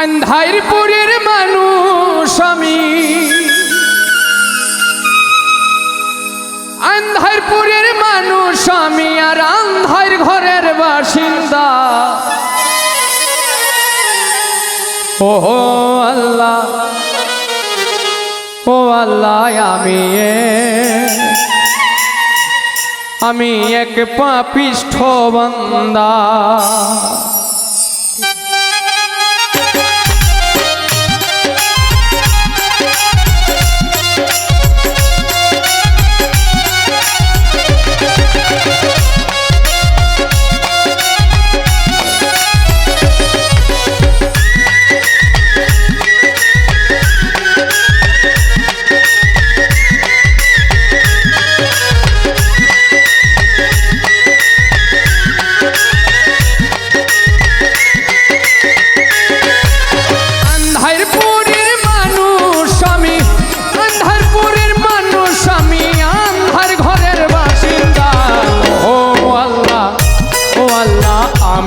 আন্ধারপুরের মানুষ আমি। আন্ধারপুরের মানুষ আমি আর আন্ধার ঘরের বাসিন্দা। ও আল্লাহ ও আল্লাহ, আমি আমি এক পাপিষ্ঠ বন্দা।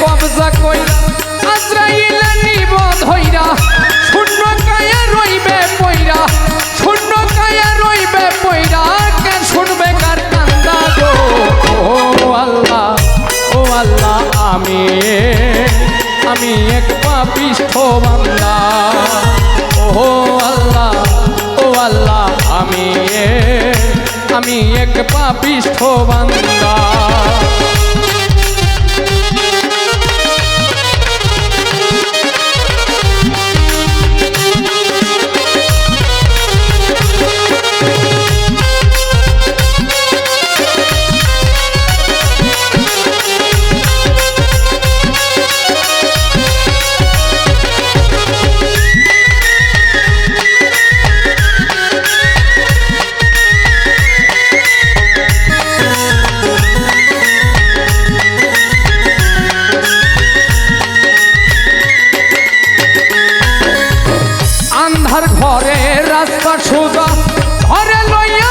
কবজা কইরা আজরাইল নিব ধইরা শূন্য কায়া রইবে পইরা শূন্য কায়া রইবে পইরা, কে শুনবে কার কান্দা গো? ও আল্লাহ ও আল্লাহ, আমি আমি এক পাপিষ্ঠ বান্দা। ও আল্লাহ ও আল্লাহ, আমি আমি এক পাপিষ্ঠ বান্দা। ঘরে রাস্তা সোজা ঘরে লইয়া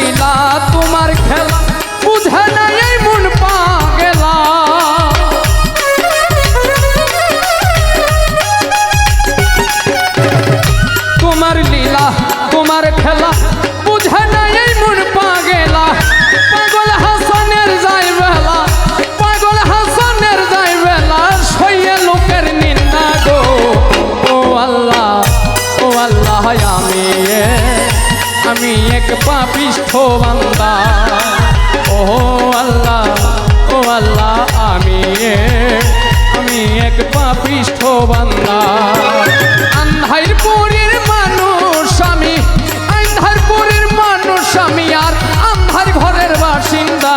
লীলা তোমার খেলা বুঝে নাই পাপিষ্ঠ বান্দা ও আল্লাহ ও আল্লাহ, আমি আমি এক পাপিষ্ঠ বান্দা আন্ধারপুরের মানুষ আমি আন্ধারপুরের মানুষ আমি, আর আন্ধার ঘরের বাসিন্দা।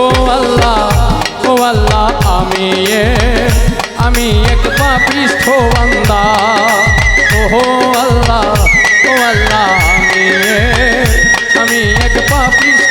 ও আল্লাহ ও আল্লাহ, আমি আমি এক পাপিষ্ঠ বান্দা ও আল্লাহ ও আল্লাহ